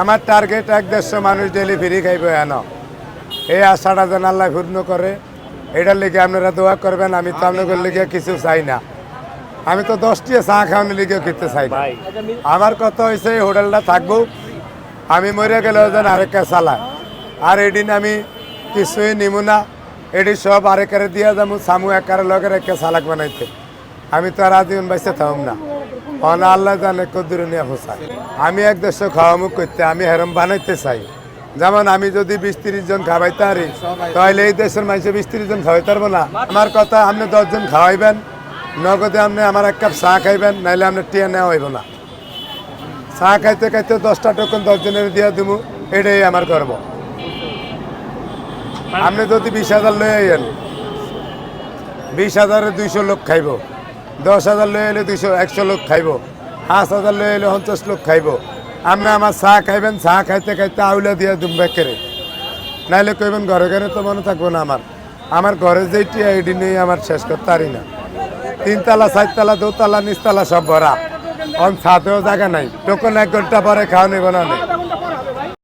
আমার টার্গেট এক দেড়শো মানুষ ডেলি ফ্রি খাইব এন। এই আশাটা যেন আল্লাহ পূর্ণ করে এটার লিগে আপনারা দোয়া করবেন আমি তো আপনাদের লিগে কিছু চাই না। আমি তো দশটি চা খাওয়ানোর লিগে খেতে চাই না। আমার কথা হয়েছে এই হোটেলটা থাকব আমি মরে গেলে যেন আরেকটা চালায় আর এদিন আমি কিছুই নিমু না এটি সব আরেকারে দিয়া যাব সামু একারে লগের একটা চালাক বানাইতে। আমি তো আর আজীবন বাইসে থাকুম না। অনা আল্লাহ জানে কদ্দুর নিয়ে হোসা। আমি এক দেশ খাওয়ামুখ করতে, আমি হেরম বানাইতে চাই। যেমন আমি যদি বিশ তিরিশ জন খাওয়াইতে পারি তাহলে এই দেশের মানুষে বিশ তিরিশ জন খাওয়াইতে পারব না। আমার কথা আপনি দশজন খাওয়াইবেন, নগদে আপনি আমার এক কাপ চা খাইবেন, নাইলে আপনি টিয়া নেওয়া হইব না। চা খাইতে খাইতে দশটা টোকন দশজনের দিয়ে দিব এটাই আমার গর্ব। আপনি যদি বিশ হাজার লয়ে আইয়েন, বিশ হাজারে দুইশো লোক খাইব। দশ হাজার লয়ে এলে দুইশো, একশো লোক খাইব। পাঁচ হাজার লয়ে এলে পঞ্চাশ লোক খাইব। আপনি আমার চা খাইবেন, চা খাইতে খাইতে আউলা দিয়ে দুম বেকেরে নাইলে কইবেন ঘরে ঘরে তো মনে থাকব না আমার। আমার ঘরে যেটি আইডি নেই, আমার শেষ করতে পারি না। তিনতলা, চারতলা, দোতলা, নিচতলা সব ভরা। অন ছাদেও জায়গা নাই। টোকন এক ঘণ্টা পরে খাওয়া নেব না নেই